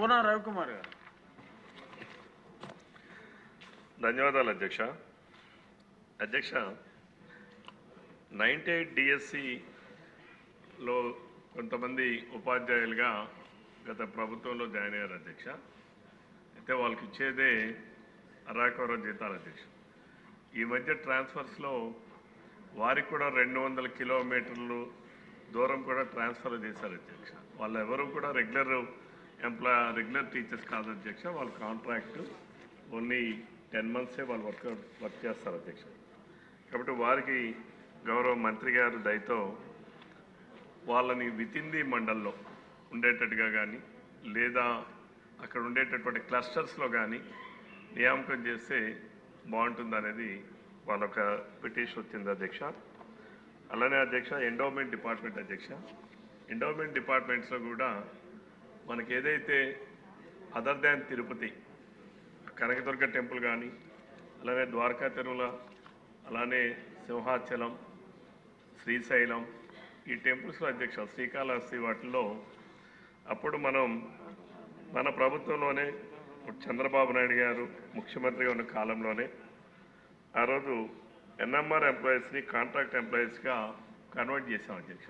కోనా రవికుమార్ గారు? ధన్యవాదాలు అధ్యక్ష. అధ్యక్ష నైంటీ ఎయిట్ డిఎస్సిలో కొంతమంది ఉపాధ్యాయులుగా గత ప్రభుత్వంలో జాయిన్ అయ్యారు అధ్యక్ష. అయితే వాళ్ళకి ఇచ్చేదే అరాకొర జీతాలు అధ్యక్ష. ఈ మధ్య ట్రాన్స్ఫర్స్లో వారికి కూడా రెండు వందల కిలోమీటర్లు దూరం కూడా ట్రాన్స్ఫర్ చేశారు అధ్యక్ష. వాళ్ళు ఎవరు కూడా రెగ్యులర్ ఎంప్లాయ్ రెగ్యులర్ టీచర్స్ కాదు అధ్యక్ష వాళ్ళ కాంట్రాక్ట్ ఓన్లీ టెన్ మంత్సే వాళ్ళు వర్క్ వర్క్ చేస్తారు అధ్యక్ష. కాబట్టి వారికి గౌరవ మంత్రి గారు దయతో వాళ్ళని వితింది మండల్లో ఉండేటట్టుగా కానీ లేదా అక్కడ ఉండేటటువంటి క్లస్టర్స్లో కానీ నియామకం చేస్తే బాగుంటుందనేది వాళ్ళొక పిటిషన్ వచ్చింది అధ్యక్ష. అలానే అధ్యక్ష ఎండోమెంట్ డిపార్ట్మెంట్ అధ్యక్ష. ఎండోమెంట్ డిపార్ట్మెంట్స్లో కూడా మనకి ఏదైతే other than Tirupati Kanakadurga temple కానీ అలానే ద్వారకా తిరుమల అలానే సింహాచలం శ్రీశైలం ఈ టెంపుల్స్లో అధ్యక్ష శ్రీకాళహస్తి వాటిల్లో అప్పుడు మనం మన ప్రభుత్వంలోనే చంద్రబాబు నాయుడు గారు ముఖ్యమంత్రిగా ఉన్న కాలంలోనే ఆ రోజు ఎన్ఎంఆర్ ఎంప్లాయీస్ని కాంట్రాక్ట్ ఎంప్లాయీస్గా కన్వర్ట్ చేశాం అధ్యక్ష.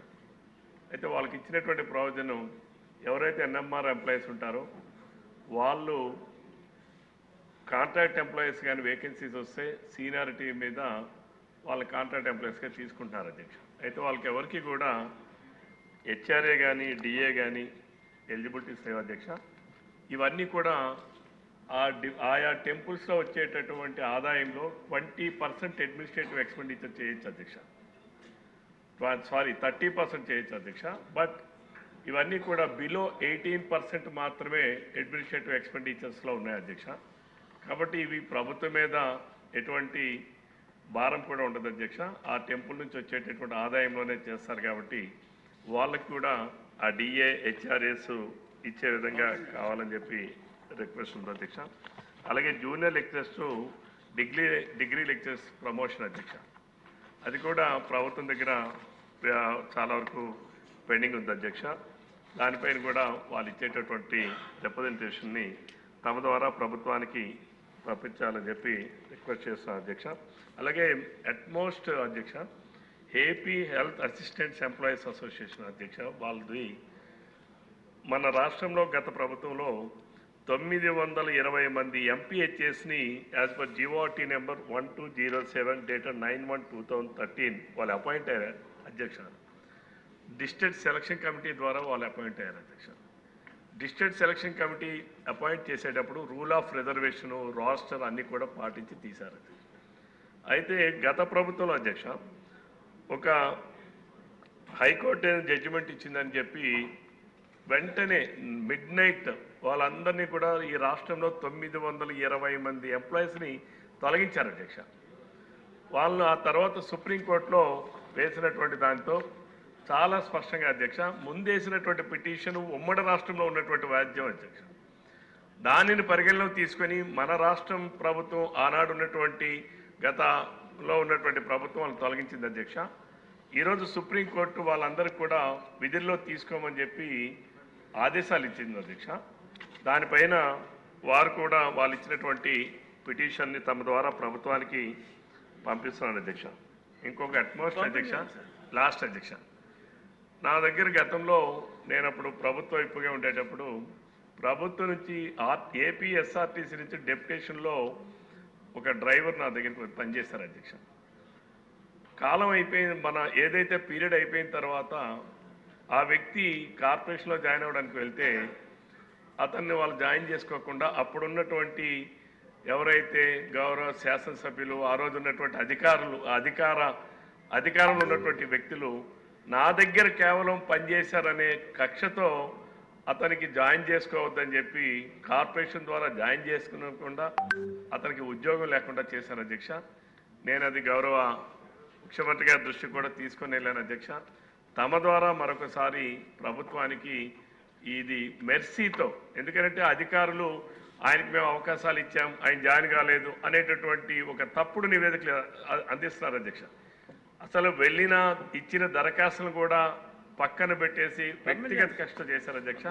అయితే వాళ్ళకి ఇచ్చినటువంటి ప్రయోజనం ఎవరైతే ఎన్ఎంఆర్ ఎంప్లాయీస్ ఉంటారో వాళ్ళు కాంట్రాక్ట్ ఎంప్లాయీస్ కానీ వేకెన్సీస్ వస్తే సీనియారిటీ మీద వాళ్ళ కాంట్రాక్ట్ ఎంప్లాయీస్గా తీసుకుంటున్నారు అధ్యక్ష. అయితే వాళ్ళకి ఎవరికి కూడా హెచ్ఆర్ఏ కానీ డిఏ కానీ ఎలిజిబిలిటీస్ లేవు అధ్యక్ష. ఇవన్నీ కూడా ఆ డి ఆయా టెంపుల్స్లో వచ్చేటటువంటి ఆదాయంలో ట్వంటీ పర్సెంట్ అడ్మినిస్ట్రేటివ్ ఎక్స్పెండిచర్ చేయొచ్చు అధ్యక్ష. సారీ థర్టీ పర్సెంట్ చేయొచ్చు అధ్యక్ష. బట్ ఇవన్నీ కూడా బిలో ఎయిటీన్ పర్సెంట్ మాత్రమే అడ్మినిస్ట్రేటివ్ ఎక్స్పెండిచర్స్లో ఉన్నాయి అధ్యక్ష. కాబట్టి ఇవి ప్రభుత్వం మీద ఎటువంటి భారం కూడా ఉండదు అధ్యక్ష. ఆ టెంపుల్ నుంచి వచ్చేటటువంటి ఆదాయంలోనే చేస్తారు కాబట్టి వాళ్ళకి కూడా ఆ డిఏ హెచ్ఆర్ఎస్ ఇచ్చే విధంగా కావాలని చెప్పి రిక్వెస్ట్ ఉంది అధ్యక్ష. అలాగే junior lecturers degree degree lecturers promotion అధ్యక్ష. అది కూడా ప్రభుత్వం దగ్గర చాలా వరకు పెండింగ్ ఉంది అధ్యక్ష. దానిపైన కూడా వాళ్ళు ఇచ్చేటటువంటి రిప్రజెంటేషన్ని తమ ద్వారా ప్రభుత్వానికి పంపించాలని చెప్పి రిక్వెస్ట్ చేస్తున్నాను అధ్యక్ష. అలాగే అట్మోస్ట్ అధ్యక్ష AP health assistants employees association అధ్యక్ష వాళ్ళది మన రాష్ట్రంలో గత ప్రభుత్వంలో తొమ్మిది వందల ఇరవై మంది ఎంపీహెచ్ఎస్ని as per GOT number one two zero seven dated nine one two thousand thirteen వాళ్ళు అపాయింట్ అయ్యారు అధ్యక్ష. డిస్టెంట్ సెలక్షన్ కమిటీ ద్వారా వాళ్ళు అపాయింట్ అయ్యారు అధ్యక్ష. డిస్టెంట్ సెలక్షన్ కమిటీ అపాయింట్ చేసేటప్పుడు రూల్ ఆఫ్ రిజర్వేషన్ రాస్టర్ అన్నీ కూడా పాటించి తీశారు అయితే గత ప్రభుత్వంలో అధ్యక్ష ఒక హైకోర్టు జడ్జిమెంట్ ఇచ్చిందని చెప్పి వెంటనే మిడ్ నైట్ వాళ్ళందరినీ కూడా ఈ రాష్ట్రంలో తొమ్మిది వందల ఇరవై మంది ఎంప్లాయీస్ని తొలగించారు అధ్యక్ష. వాళ్ళు ఆ తర్వాత సుప్రీంకోర్టులో వేసినటువంటి దాంతో చాలా స్పష్టంగా అధ్యక్ష ముందేసినటువంటి పిటిషన్ ఉమ్మడి రాష్ట్రంలో ఉన్నటువంటి వాద్యం అధ్యక్ష. దానిని పరిగణలోకి తీసుకొని మన రాష్ట్రం ప్రభుత్వం ఆనాడు ఉన్నటువంటి గతలో ఉన్నటువంటి ప్రభుత్వం వాళ్ళని తొలగించింది అధ్యక్ష. ఈరోజు సుప్రీంకోర్టు వాళ్ళందరికీ కూడా విధుల్లో తీసుకోమని చెప్పి ఆదేశాలు ఇచ్చింది అధ్యక్ష. దానిపైన వారు కూడా వాళ్ళు ఇచ్చినటువంటి పిటిషన్ని తమ ద్వారా ప్రభుత్వానికి పంపిస్తున్నాను అధ్యక్ష. ఇంకొక అట్మోస్ట్ అధ్యక్ష. లాస్ట్ అధ్యక్ష. నా దగ్గర గతంలో నేను అప్పుడు ప్రభుత్వ ఇప్పుగా ఉండేటప్పుడు ప్రభుత్వం నుంచి ఆర్ ఏపీఎస్ఆర్టీసీ నుంచి డెప్యుటేషన్లో ఒక డ్రైవర్ నా దగ్గరికి పనిచేశారు అధ్యక్ష. కాలం అయిపోయింది మన ఏదైతే పీరియడ్ అయిపోయిన తర్వాత ఆ వ్యక్తి కార్పొరేషన్లో జాయిన్ అవ్వడానికి వెళ్తే అతన్ని వాళ్ళు జాయిన్ చేసుకోకుండా అప్పుడున్నటువంటి ఎవరైతే గౌరవ శాసనసభ్యులు ఆ రోజు ఉన్నటువంటి అధికారులు అధికార అధికారంలో ఉన్నటువంటి వ్యక్తులు నా దగ్గర కేవలం పనిచేశారనే కక్షతో అతనికి జాయిన్ చేసుకోవద్దని చెప్పి కార్పొరేషన్ ద్వారా జాయిన్ చేసుకోకుండా అతనికి ఉద్యోగం లేకుండా చేశాను అధ్యక్ష. నేను అది గౌరవ ముఖ్యమంత్రి గారి దృష్టికి కూడా తీసుకొని వెళ్ళాను అధ్యక్ష. తమ ద్వారా మరొకసారి ప్రభుత్వానికి ఇది మెర్సీతో ఎందుకంటే అధికారులు ఆయనకి మేము అవకాశాలు ఇచ్చాం ఆయన జాయిన్ కాలేదు అనేటటువంటి ఒక తప్పుడు నివేదికలు అందిస్తున్నారు అధ్యక్ష. అసలు వెళ్ళిన ఇచ్చిన దరఖాస్తులు కూడా పక్కన పెట్టేసి వ్యక్తిగత కష్టం చేశారు అధ్యక్ష.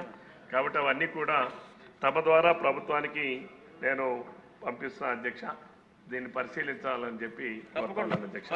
కాబట్టి అవన్నీ కూడా తమ ద్వారా ప్రభుత్వానికి నేను పంపిస్తున్నా అధ్యక్ష. దీన్ని పరిశీలించాలని చెప్పి అధ్యక్ష.